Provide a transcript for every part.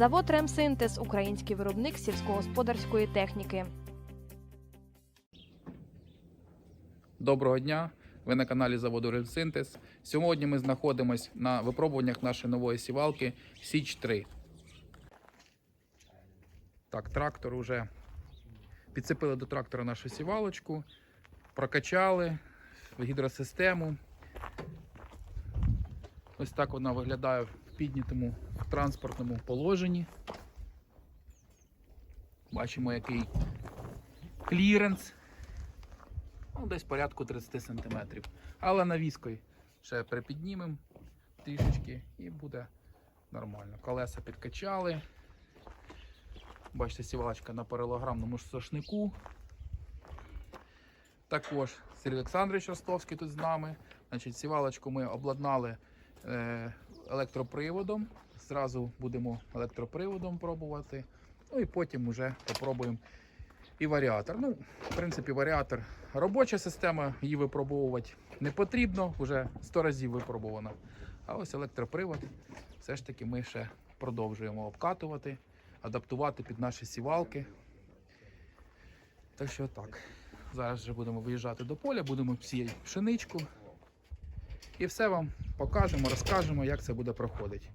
Завод Ремсинтез український виробник сільськогосподарської техніки. Доброго дня! Ви на каналі заводу Рельсинтез. Сьогодні ми знаходимося на випробуваннях нашої нової сівалки Січ 3. Так, трактор уже підцепили до трактора нашу сівалочку, прокачали в гідросистему. Ось так вона виглядає в транспортному положенні. Бачимо, який кліренс. Ну, десь порядку 30 см. Але навіскою ще припіднімемо трішечки і буде нормально. Колеса підкачали. Бачите, сівалочка на паралограмному сошнику. Також Сергій Олександрович Ростовський тут з нами. Значить, сівалочку ми обладнали е, електроприводом. Зразу будемо електроприводом пробувати. Ну і потім вже попробуємо і варіатор. Ну, в принципі, варіатор робоча система, її випробовувати не потрібно, вже 100 разів випробована. А ось електропривод все ж таки ми ще продовжуємо обкатувати, адаптувати під наші сівалки. Так що так. Зараз вже будемо виїжджати до поля, будемо сіяти пшеничку. І все вам покажемо, розкажемо, як це буде проходити.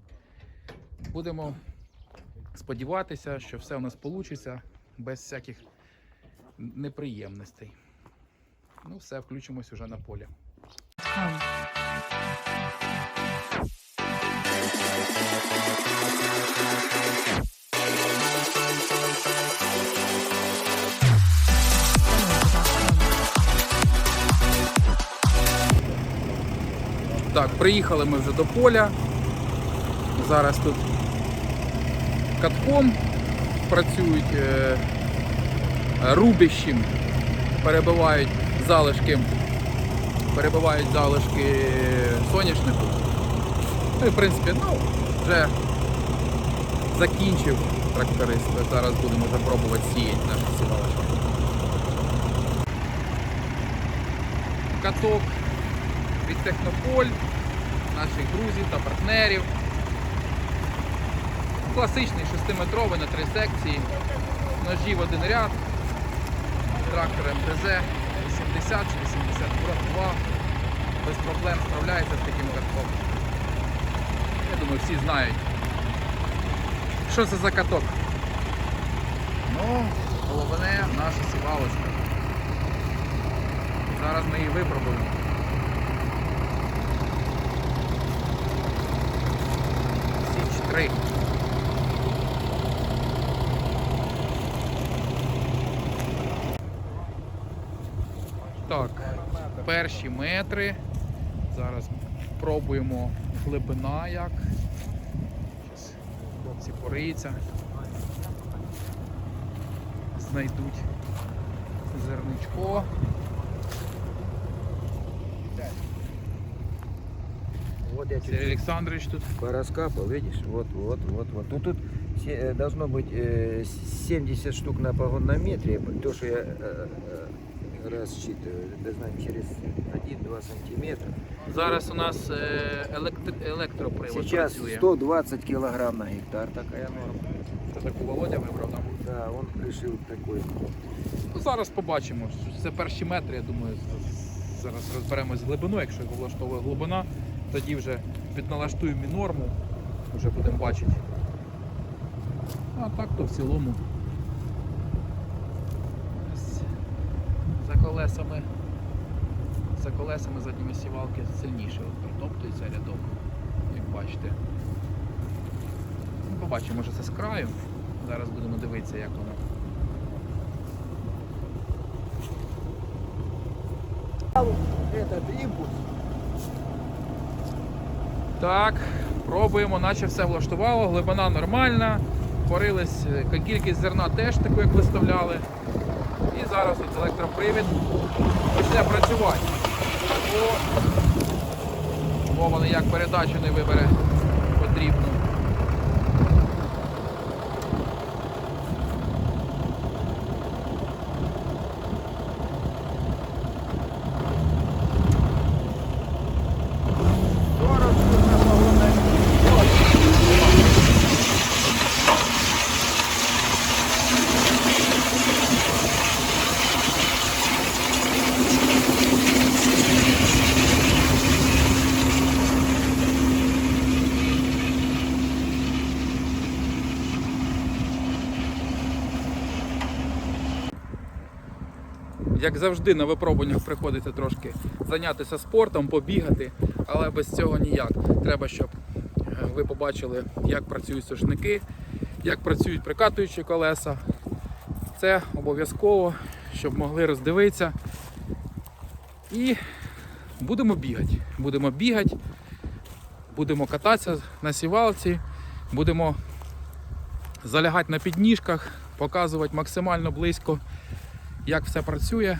Будемо сподіватися, що все у нас вийде без всяких неприємностей. Ну, все, включимось уже на полі. Так, приїхали ми вже до поля. Зараз тут катком працюють е, рубіщем, перебивають залишки, перебивають залишки соняшнику. Ну і в принципі, ну, вже закінчив тракторист. Зараз будемо вже пробувати сіяти нашу сівалочку. Каток від Технополь, наших друзів та партнерів. Класичний 6-метровий на три секції, ножі в один ряд, трактор МТЗ 80 чи 82 без проблем справляється з таким катком. Я думаю, всі знають. Що це за каток? Ну, головне наша сівалочка. Зараз ми її випробуємо. 3. Так, перші метри. Зараз пробуємо глибина як. Щас хлопці пориються. Знайдуть зерничко. Вот я Сергій чуть-чуть Олександрович тут. пораскапал, видишь? Вот, вот, вот, вот. Ну тут се- э, должно быть э, 70 штук на погонном метре. То, что я э, э, рассчитываю, должна через 1-2 сантиметра. Зараз у нас е, електр- електропривод Сейчас працює. 120 килограмм на гектар такая норма. Це таку Володя вибрав там. Да, он решил такой. Ну, зараз побачимо. Це перші метри, я думаю, з- зараз розберемось з глибиною. Якщо його влаштовує глибина, тоді вже підналаштуємо і норму, вже будемо бачити. А так то в цілому. За колесами. За колесами задніми сівалки сильніше протоптується рядок, як бачите. Ну, Побачимо, може це з краю. Зараз будемо дивитися, як воно. Этот импульс. Так, пробуємо, наче все влаштувало, глибина нормальна, порились, кількість зерна теж таку, як виставляли. І зараз от електропривід почне працювати. Бо вони як передачу не вибере потрібну. Як завжди, на випробуваннях приходиться трошки зайнятися спортом, побігати, але без цього ніяк. Треба, щоб е, ви побачили, як працюють сушники, як працюють прикатуючі колеса. Це обов'язково, щоб могли роздивитися. І будемо бігати. Будемо бігати, будемо кататися на сівалці, будемо залягати на підніжках, показувати максимально близько, як все працює.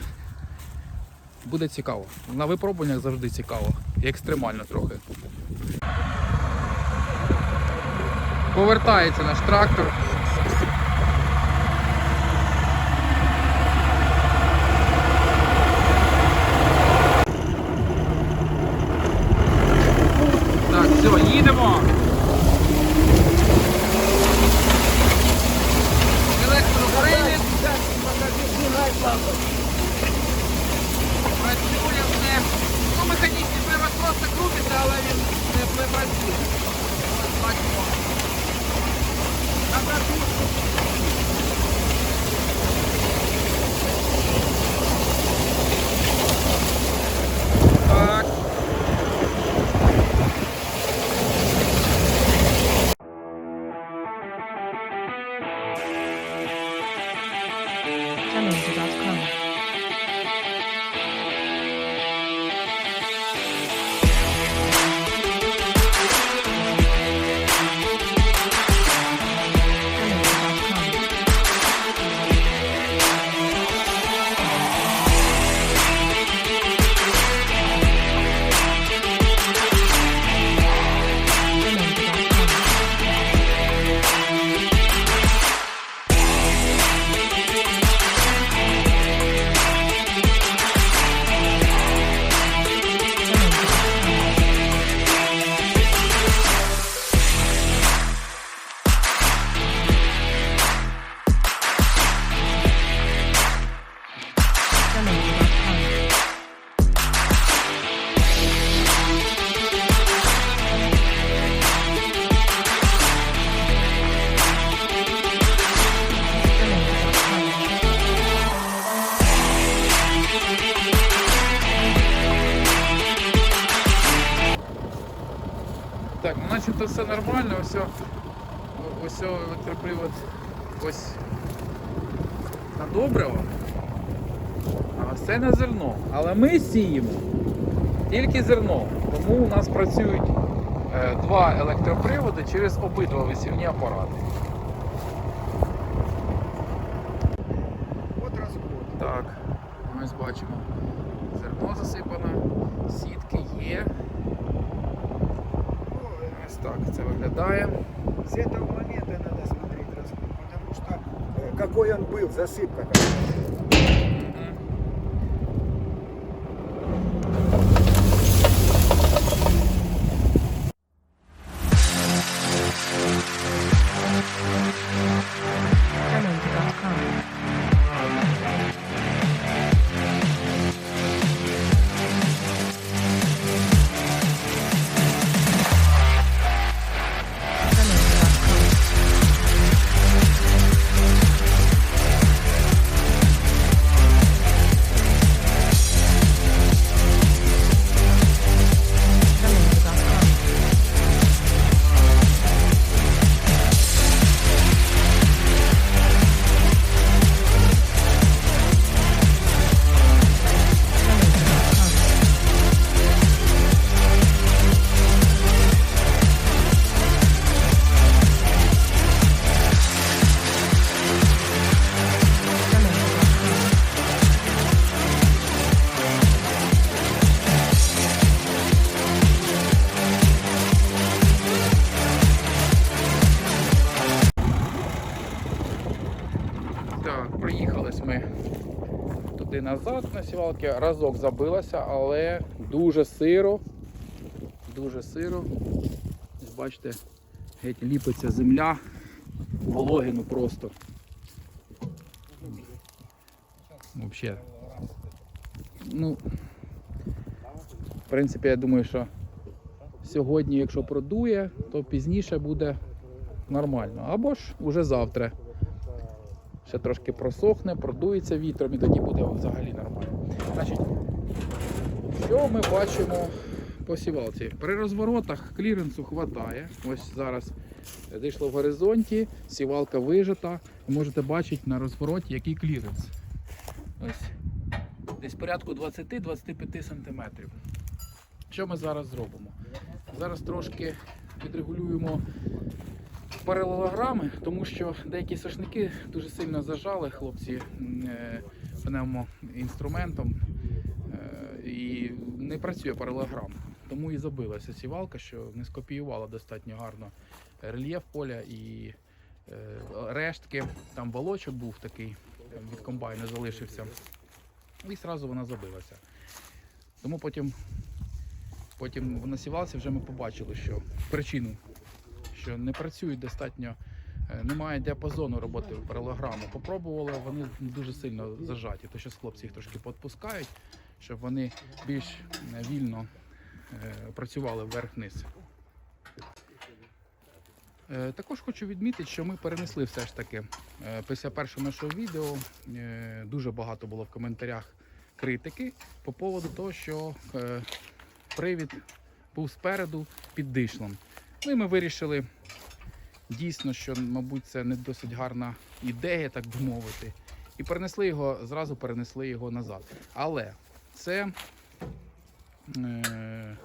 Буде цікаво. На випробуваннях завжди цікаво. І екстремально трохи. Повертається наш трактор. Все нормально, ось, ось електропривод ось на добриво, а це на зерно. Але ми сіємо тільки зерно, тому у нас працюють е, два електроприводи через обидва висівні апарати. Вот расход. Так, ось бачимо. Зерно засипано, сітки є. Ось так це виглядає. С этого момента надо смотреть расход, потому что э, какой он был, засыпка какая. Назад на сівалки. Разок забилася, але дуже сиро. Дуже сиро. Бачите, геть ліпиться земля. Вологину просто. Взагалі. Ну, в принципі, я думаю, що сьогодні, якщо продує, то пізніше буде нормально. Або ж уже завтра. Ще трошки просохне, продується вітром і тоді буде взагалі нормально. Значить, що ми бачимо по сівалці? При розворотах кліренсу хватає. Ось зараз зійшло в горизонті, сівалка вижата. Ви можете бачити на розвороті, який кліренс. Ось десь порядку 20-25 см. Що ми зараз зробимо? Зараз трошки підрегулюємо паралелограми, тому що деякі сошники дуже сильно зажали хлопці е, пневмоінструментом е, і не працює паралелограм. Тому і забилася сівалка, що не скопіювала достатньо гарно рельєф поля і е, рештки. Там волочок був такий від комбайну залишився. І одразу вона забилася. Тому потім, потім на сівалці вже ми побачили, що причину, що не працюють достатньо, е, немає діапазону роботи паралограму. Попробували, вони дуже сильно зажаті. То зараз хлопці їх трошки підпускають, щоб вони більш е, вільно е, працювали вверх-вниз. Також хочу відмітити, що ми перенесли все ж таки після першого нашого відео. Дуже багато було в коментарях критики по поводу того, що привід був спереду під дишлом. Ну і ми вирішили дійсно, що, мабуть, це не досить гарна ідея, так би мовити. І перенесли його, зразу перенесли його назад. Але це е,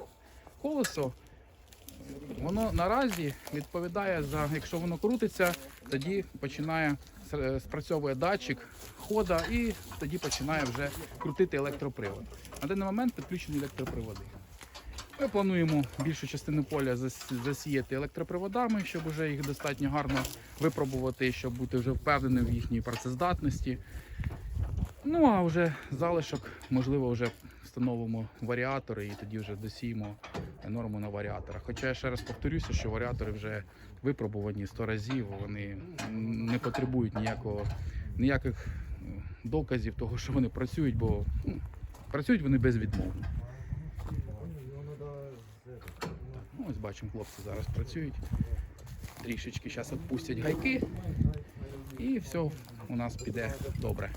колесо Воно наразі відповідає за, якщо воно крутиться, тоді починає спрацьовує датчик хода і тоді починає вже крутити електропривод. На даний момент підключені електроприводи. Ми плануємо більшу частину поля засіяти електроприводами, щоб вже їх достатньо гарно випробувати, щоб бути вже впевненим в їхній працездатності. Ну а вже залишок, можливо, вже встановимо варіатори і тоді вже досіємо норму на варіаторах. Хоча я ще раз повторюся, що варіатори вже випробувані 100 разів, вони не потребують ніякого, ніяких доказів того, що вони працюють, бо ну, працюють вони безвідмовно. Ну, ось бачимо, хлопці зараз працюють. Трішечки зараз відпустять гайки і все у нас піде добре.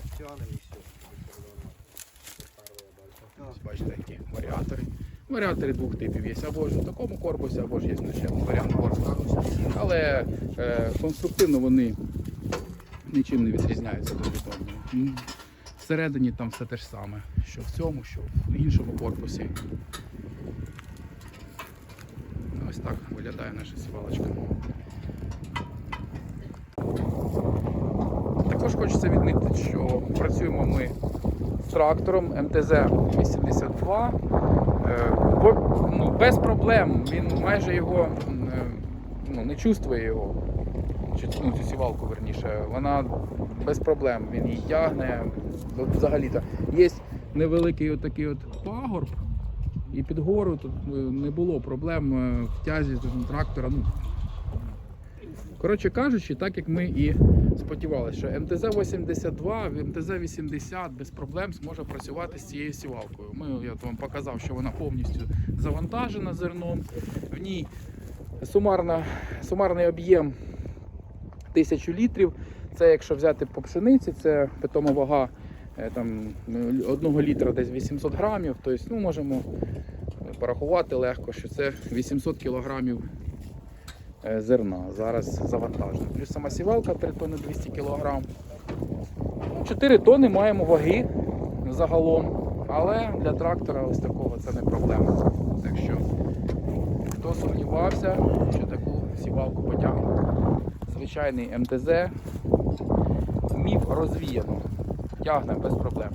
Ось бачите, які варіатори. Варіатори двох типів є. Або ж в такому корпусі, або ж є ще варіант корпусу. Але е, конструктивно вони нічим не відрізняються від одного. Всередині там все те ж саме, що в цьому, що в іншому корпусі. Ось так виглядає наша сівалочка. Також хочеться відмітити, що працюємо ми з трактором МТЗ-82. Е, ну, без проблем. Він майже його е, ну, не чувствує його. Чи ну, цю сівалку верніше. Вона без проблем. Він її тягне. Взагалі-то є невеликий отакий от пагорб. І під гору тут е, не було проблем е, в тязі трактора. Ну, Коротше кажучи, так як ми і сподівалися, що МТЗ-82, МТЗ-80 без проблем зможе працювати з цією сівалкою. Ми, я вам показав, що вона повністю завантажена зерном. В ній сумарна, сумарний об'єм 1000 літрів. Це якщо взяти по пшениці, це питома вага там, одного літра десь 800 грамів. Тобто ну, можемо порахувати легко, що це 800 кілограмів е, зерна зараз завантажено. Плюс сама сівалка 3 тонни 200 кг. 4 тонни маємо ваги загалом, але для трактора ось такого це не проблема. Так що, хто сумнівався, що таку сівалку потягне. Звичайний МТЗ, міф розвіяно, тягне без проблем.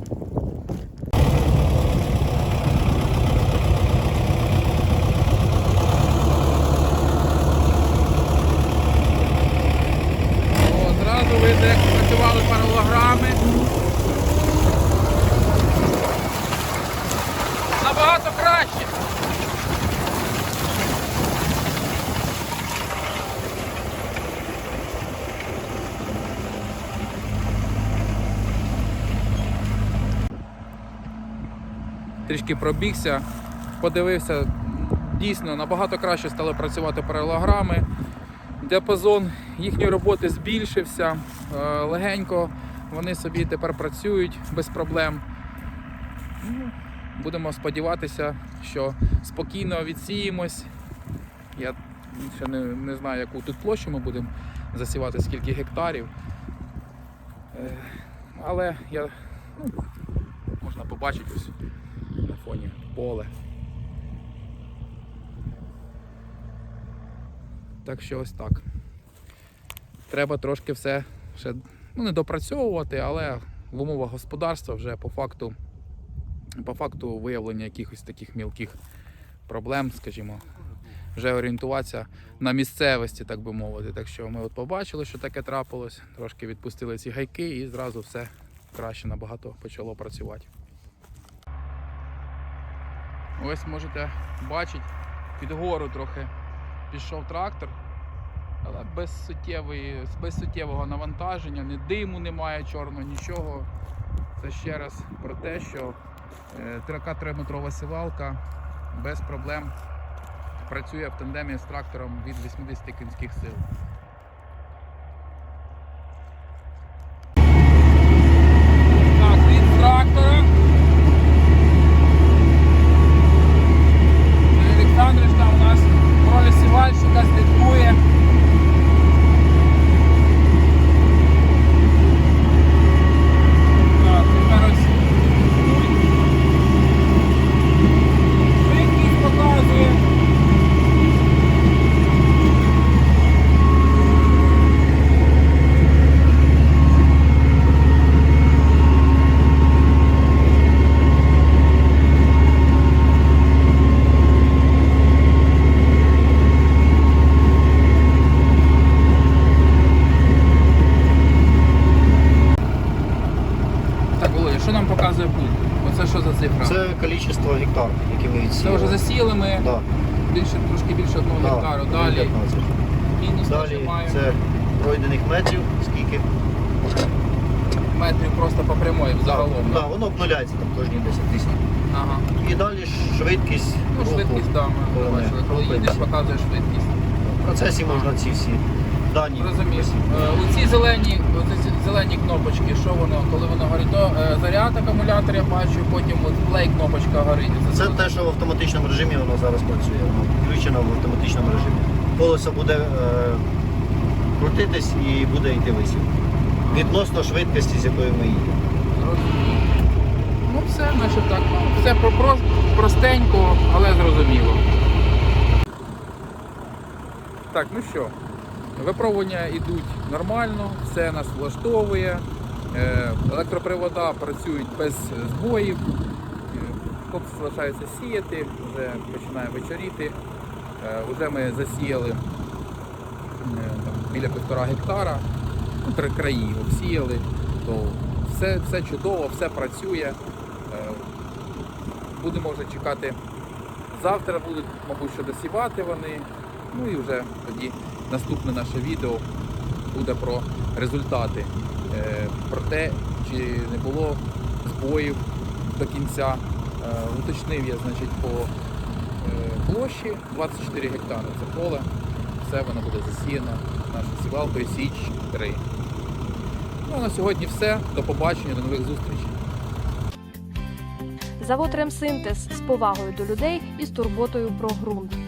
О, Зразу видно, як працювали паралограми. Набагато краще. Трішки пробігся, подивився, дійсно набагато краще стали працювати паралограми. Діапазон їхньої роботи збільшився. Е, Легенько вони собі тепер працюють без проблем. Ну, Будемо сподіватися, що спокійно відсіємось. Я ще не, не знаю, яку тут площу ми будемо засівати, скільки гектарів. Е, Але я, ну, можна побачити ось фоні поле. Так що ось так. Треба трошки все ще ну, не допрацьовувати, але в умовах господарства вже по факту, по факту виявлення якихось таких мілких проблем, скажімо, вже орієнтуватися на місцевості, так би мовити. Так що ми от побачили, що таке трапилось, трошки відпустили ці гайки і зразу все краще набагато почало працювати. Ось можете бачити, під гору трохи пішов трактор, але без, без суттєвого навантаження, ні диму немає чорного, нічого. Це ще раз про те, що е, така 3-метрова сівалка без проблем працює в тандемі з трактором від 80 кінських сил. Так, від трактора. Олександрич там у нас в ролі сівальщика слідкує. Так, тепер ось швидкість показує. Так, Володя, що нам показує пульт? Оце що за цифра? Це кількість гектар, які ми Це ми Да, більше, трошки більше одного да, гектару. Далі 15. мінус Далі маємо. це пройдених метрів, скільки. метрів просто по прямої взагалом. Да, воно обнуляється там кожні 10 тисяч. Ага. І далі швидкість Ну, руху. швидкість, да, ми коли ми бачили. Коли їдеш, показує швидкість. В процесі можна ці всі дані. Розумію. Е, Оці зелені, оці зелені кнопочки, що воно, коли воно горить, то е, заряд акумулятор я бачу, потім от play кнопочка горить. Це те, що в автоматичному режимі воно зараз працює. Воно включено в автоматичному режимі. Колесо буде е, крутитись і буде йти висів. Відносно швидкості, з якою ми їдемо. Ну все, значить так. ну, Все про, про, простенько, але зрозуміло. Так, ну що, випробування йдуть нормально, все нас влаштовує. Е, Електропривода працюють без збоїв. Е, Хлопці залишаються сіяти, вже починає вечоріти. Е, Вже ми засіяли біля півтора гектара, ну, три краї обсіяли, то все, все чудово, все працює. Будемо вже чекати. Завтра будуть, мабуть, що досівати вони. Ну і вже тоді наступне наше відео буде про результати, е, про те, чи не було збоїв до кінця. Е, Уточнив я значить, по е, площі 24 гектари. Це поле. Все воно буде засіяно нашою сівалкою Січ 3. Ну на сьогодні все. До побачення, до нових зустрічей. Завод Ремсинтез з повагою до людей і з турботою про ґрунт.